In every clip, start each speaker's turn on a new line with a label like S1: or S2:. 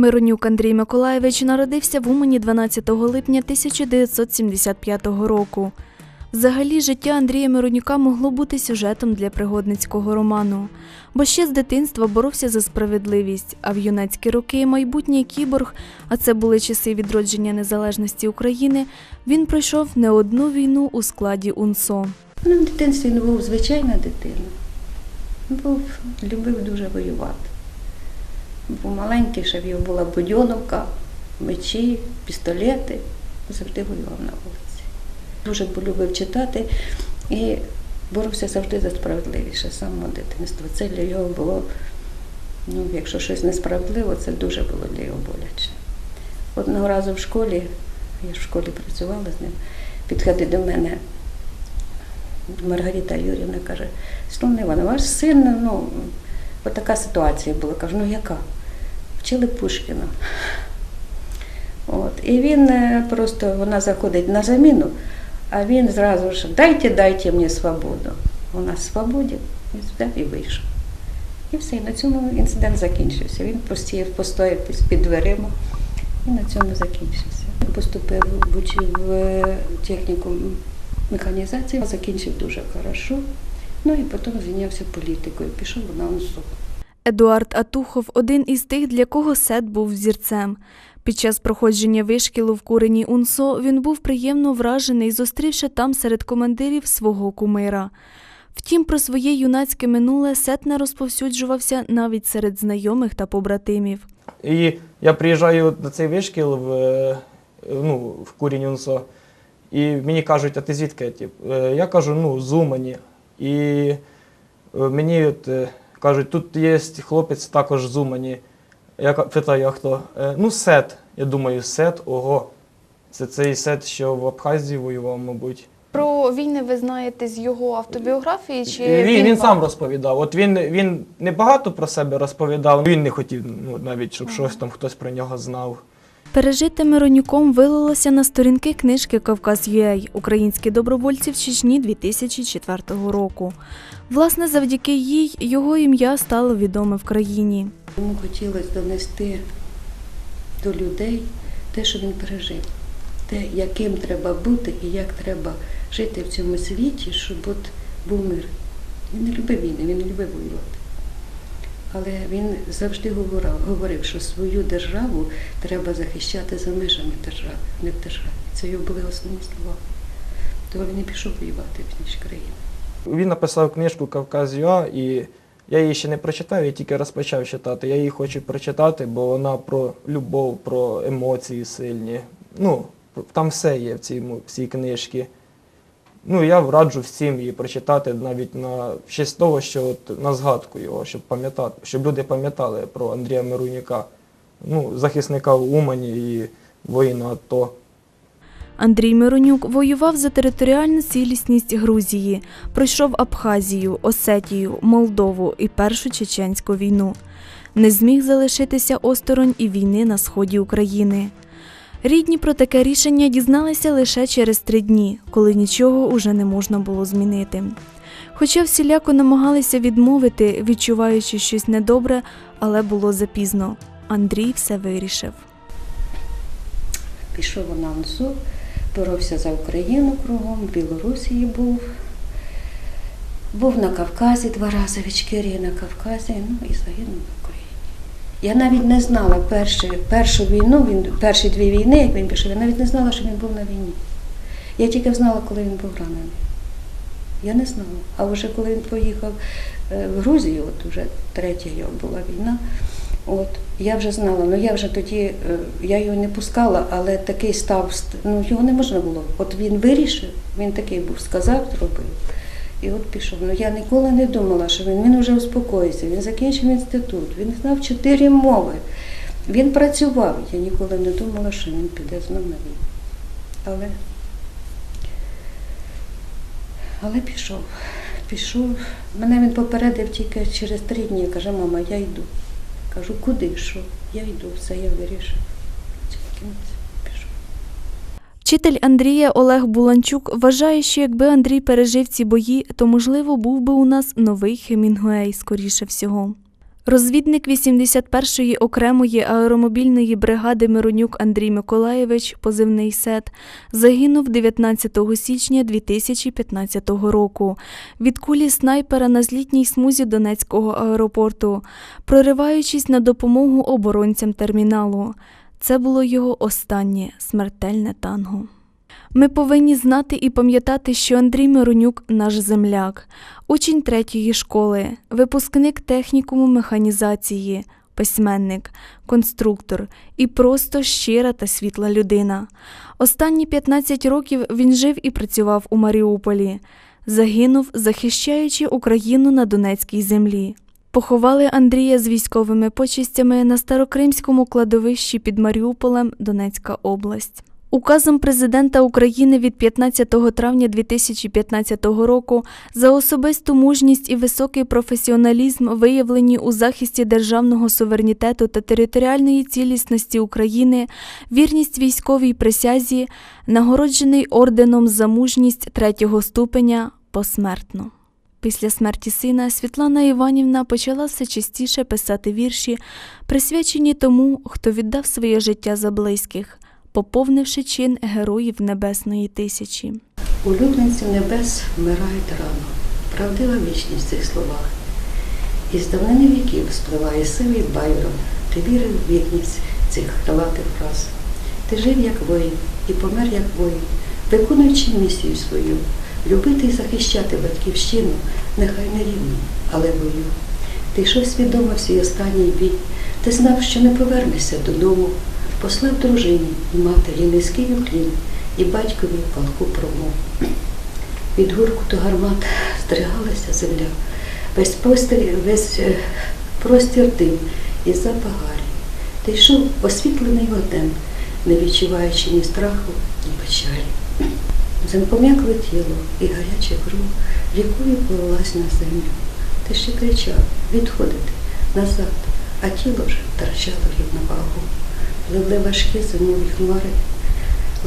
S1: Миронюк Андрій Миколаєвич народився в Умані 12 липня 1975 року. Взагалі, життя Андрія Миронюка могло бути сюжетом для пригодницького роману, бо ще з дитинства боровся за справедливість, а в юнацькі роки майбутній кіборг, а це були часи відродження незалежності України, він пройшов не одну війну у складі УНСО.
S2: Ну, в дитинстві він був звичайна дитина. Був, любив дуже воювати. Був маленький, ще в його була будьоновка, мечі, пістолети. Завжди воював на вулиці. Дуже полюбив читати і боровся завжди за справедливіше з самого дитинства. Це для його було, ну, якщо щось несправедливо, це дуже було для його боляче. Одного разу в школі, я ж в школі працювала з ним, підходить до мене Маргарита Юрівна каже, Івановна, ваш син, ну, от така ситуація була. Кажу, ну яка? Вчили Пушкіна. От. І він е, просто, вона заходить на заміну, а він зразу ж дайте, дайте мені свободу. Нас свободі, він взяв і вийшов. І все, і на цьому інцидент закінчився. Він постійно постояв під- дверима і на цьому закінчився. Поступив в в техніку механізації, закінчив дуже хорошо. Ну і потім зайнявся політикою, пішов на УНСО.
S1: Едуард Атухов один із тих, для кого Сет був взірцем. Під час проходження вишкілу в курені УНСО він був приємно вражений, зустрівши там серед командирів свого кумира. Втім, про своє юнацьке минуле Сет не розповсюджувався навіть серед знайомих та побратимів.
S3: І я приїжджаю на цей вишкіл в, е, ну, в Курінь УНСО, і мені кажуть, а ти звідки? Е, Я кажу, ну, з Умані. І е, мені от, е, кажуть, тут є хлопець також з Умані. Я питаю, а хто? «Е, Ну, Сет. Я думаю, Сет, ого. Це цей Сет, що в Абхазії воював, мабуть.
S4: Про війни ви знаєте з його автобіографії чи
S3: Він, він
S4: вам?
S3: сам розповідав. От він, він не багато про себе розповідав, він не хотів ну, навіть, щоб щось там хтось про нього знав.
S1: Пережите Миронюком вилилося на сторінки книжки Кавказ Кавказ.UA Українські добровольці в Чечні 2004 року. Власне, завдяки їй його ім'я стало відоме в країні.
S2: Йому хотілося донести до людей те, що він пережив, те, яким треба бути і як треба жити в цьому світі, щоб от був мир. Він не любив війни, він не любив воювати. Але він завжди говорив, говорив, що свою державу треба захищати за межами держави, не в державі. Це його були основні слова. Тому він не пішов воювати в інші країни.
S3: Він написав книжку Кавказ ЮА, і я її ще не прочитав, я тільки розпочав читати. Я її хочу прочитати, бо вона про любов, про емоції сильні. Ну, там все є в цій, в цій книжці. Ну, я раджу всім її прочитати навіть на в честь того, що от, на згадку його, щоб пам'ятати, щоб люди пам'ятали про Андрія Мируняка, ну, захисника в Умані і воїна АТО.
S1: Андрій Миронюк воював за територіальну цілісність Грузії, пройшов Абхазію, Осетію, Молдову і Першу чеченську війну. Не зміг залишитися осторонь і війни на сході України. Рідні про таке рішення дізналися лише через три дні, коли нічого уже не можна було змінити. Хоча всіляко намагалися відмовити, відчуваючи щось недобре, але було запізно. Андрій все вирішив.
S2: Пішов на УНСО, боровся за Україну кругом, в Білорусі був. Був на Кавказі два рази, в Ічкерії на Кавказі, ну і загинув в Україні. Я навіть не знала перші, першу війну, він, перші дві війни, як він пішов, я навіть не знала, що він був на війні. Я тільки знала, коли він був ранений. Я не знала. А вже коли він поїхав е, в Грузію, от вже третя його була війна, от, я вже знала, ну я вже тоді, е, я його не пускала, але такий став, ну його не можна було. От він вирішив, він такий був, сказав, зробив. І от пішов. Ну я ніколи не думала, що він, він вже успокоїться, він закінчив інститут, він знав чотири мови. Він працював. Я ніколи не думала, що він піде знову на. Але, але пішов. Пішов. Мене він попередив тільки через три дні. Каже, мама, я йду. Кажу, куди? Що? Я йду, все, я вирішив. Кінець.
S1: Вчитель Андрія Олег Буланчук вважає, що якби Андрій пережив ці бої, то можливо був би у нас новий Хемінгуей, скоріше всього. Розвідник 81-ї окремої аеромобільної бригади Миронюк Андрій Миколаєвич, позивний СЕТ, загинув 19 січня 2015 року від кулі снайпера на злітній смузі Донецького аеропорту, прориваючись на допомогу оборонцям терміналу. Це було його останнє смертельне танго. Ми повинні знати і пам'ятати, що Андрій Миронюк наш земляк, учень третьої школи, випускник технікуму механізації, письменник, конструктор і просто щира та світла людина. Останні 15 років він жив і працював у Маріуполі, загинув, захищаючи Україну на Донецькій землі. Поховали Андрія з військовими почистями на старокримському кладовищі під Маріуполем, Донецька область. Указом президента України від 15 травня 2015 року за особисту мужність і високий професіоналізм, виявлені у захисті державного суверенітету та територіальної цілісності України, вірність військовій присязі, нагороджений орденом за мужність третього ступеня посмертно. Після смерті сина Світлана Іванівна почала все частіше писати вірші, присвячені тому, хто віддав своє життя за близьких, поповнивши чин героїв Небесної тисячі.
S2: Улюбленці небес вмирають рано. Правдива вічність в цих словах. Із давнини віків спливає сивий байрон. Ти вірив в вірність цих крилатих фраз. Ти жив як воїн і помер як воїн, виконуючи місію свою, любити і захищати батьківщину, нехай не рівно, але бою. Ти йшов свідомо в свій останній бій, ти знав, що не повернешся додому, послав дружині і матері низький уклін, і батькові палку промов. Від гуркуту гармат здригалася земля, весь простір, весь е, простір дим і запах гарі. Ти йшов освітлений вогнем, не відчуваючи ні страху, ні печалі. Запом'якло тіло і гаряча кров рікою полилась на землю. Ти ще кричав відходити назад, а тіло вже втрачало рівновагу. Пливли важкі зимові хмари,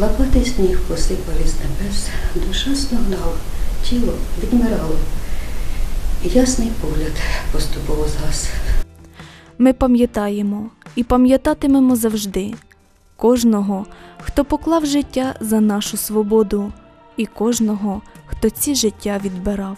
S2: лопатий сніг посипав із небес, душа стогнала, тіло відмирало. Ясний погляд поступово згас.
S1: Ми пам'ятаємо і пам'ятатимемо завжди кожного, хто поклав життя за нашу свободу, і кожного, хто ці життя відбирав.